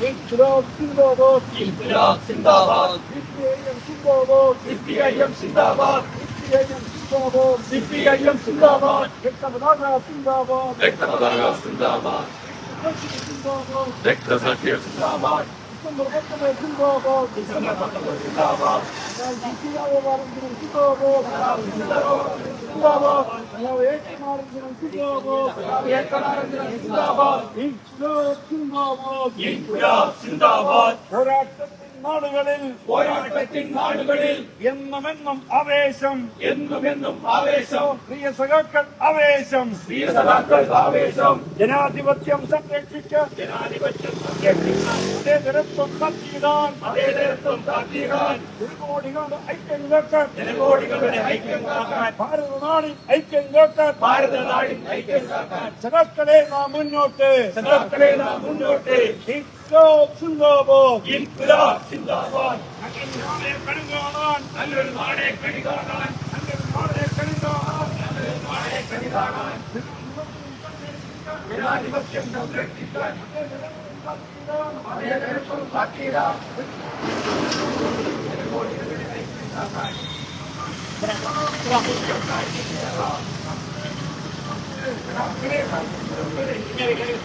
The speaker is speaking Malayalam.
İnkılap zindabat. İnkılap zindabat. Zikriyeyim zindabat. Zikriyeyim zindabat. Zikriyeyim zindabat. Zikriyeyim zindabat. Bektabadarga zindabat. Bektabadarga zindabat. Bektabadarga zindabat. Bektabadarga zindabat. Inquilab സിന്ദാബാദ് പോരാട്ടം നാടുകളിൽ പോരാട്ടത്തിൻ നാടുകളിൽ എന്നുമെന്നും ആവേശം എന്നുമെന്നും ആവേശം പ്രിയ സഖാക്കൾ ആവേശം പ്രിയ സഖാക്കൾ ആവേശം ജനാധിപത്യം സംരക്ഷിച്ച ജനാധിപത്യം സംരക്ഷിക്കാൻ ഐക്യം കേൾക്കാൻ ജനകോടികളുടെ ഐക്യം കാക്കാൻ ഭാരത നാം മുന്നോട്ട് ചെറുക്കളെ നാം മുന്നോട്ട് இன்க்லாப் சிந்தாபாத் இன்க்லாப் சிந்தாபாத் கண்ணாலே கடுங்காலான் நல்லொரு நாடே கடிகாலான் நல்லொரு நாடே கடிகாலான் நல்லொரு நாடே கடிகாலான் ஜனாதிபத்தியம் சம்ரட்சித்தான் மலையரசும் சாட்சியா Gracias.